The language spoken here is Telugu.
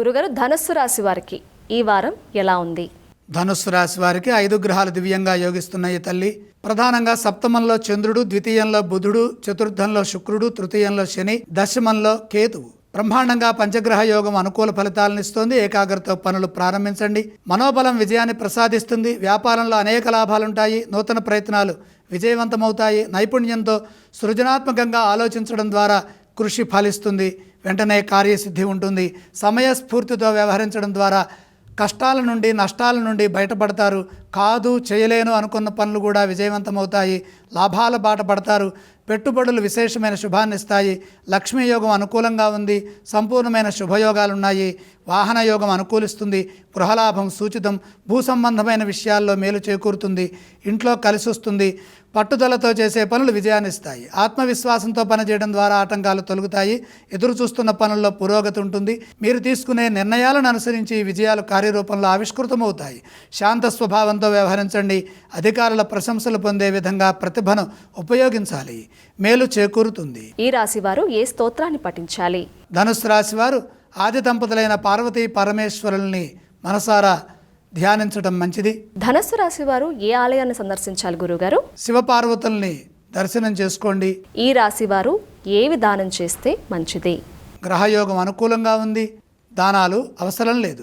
గురుగారు ధనస్సు రాశి వారికి ఈ వారం ఎలా ఉంది? ధనుస్సు రాశి వారికి ఐదు గ్రహాలు దివ్యంగా యోగిస్తున్నాయి తల్లి. ప్రధానంగా సప్తమంలో చంద్రుడు ద్వితీయంలో బుధుడు చతుర్థంలో శుక్రుడు తృతీయంలో శని దశమంలో కేతువు. బ్రహ్మాండంగా పంచగ్రహ యోగం అనుకూల ఫలితాలను ఇస్తుంది. ఏకాగ్రత పనులు ప్రారంభించండి. మనోబలం విజయాన్ని ప్రసాదిస్తుంది. వ్యాపారంలో అనేక లాభాలుంటాయి. నూతన ప్రయత్నాలు విజయవంతమవుతాయి. నైపుణ్యంతో సృజనాత్మకంగా ఆలోచించడం ద్వారా కృషి ఫలిస్తుంది. వెంటనే కార్యసిద్ధి ఉంటుంది. సమయస్ఫూర్తితో వ్యవహరించడం ద్వారా కష్టాల నుండి నష్టాల నుండి బయటపడతారు. కాదు చేయలేను అనుకున్న పనులు కూడా విజయవంతమవుతాయి. లాభాల బాట పడతారు. పెట్టుబడులు విశేషమైన శుభాన్ని ఇస్తాయి. లక్ష్మీ యోగం అనుకూలంగా ఉంది. సంపూర్ణమైన శుభయోగాలు ఉన్నాయి వాహన యోగం అనుకూలిస్తుంది. గృహలాభం సూచితం. భూ సంబంధమైన విషయాల్లో మేలు చేకూరుతుంది. ఇంట్లో కలిసి వస్తుంది. పట్టుదలతో చేసే పనులు విజయాన్ని ఇస్తాయి. ఆత్మవిశ్వాసంతో పనిచేయడం ద్వారా ఆటంకాలు తొలగుతాయి. ఎదురు చూస్తున్న పనుల్లో పురోగతి ఉంటుంది. మీరు తీసుకునే నిర్ణయాలను అనుసరించి విజయాలు కార్యరూపంలో ఆవిష్కృతమవుతాయి. శాంత స్వభావం స్వభావంతో వ్యవహరించండి. అధికారుల ప్రశంసలు పొందే విధంగా ప్రతిభను ఉపయోగించాలి. మేలు చేకూరుతుంది. ఈ రాశి వారు ఏ స్తోత్రాన్ని పఠించాలి? ధనుసు రాశి వారు ఆది దంపతులైన పార్వతీ పరమేశ్వరుల్ని మనసారా ధ్యానించడం మంచిది. ధనస్సు రాశి వారు ఏ ఆలయాన్ని సందర్శించాలి గురుగారు? శివపార్వతుల్ని దర్శనం చేసుకోండి. ఈ రాశి వారు ఏ విధానం చేస్తే మంచిది? గ్రహయోగం అనుకూలంగా ఉంది. దానాలు అవసరం లేదు.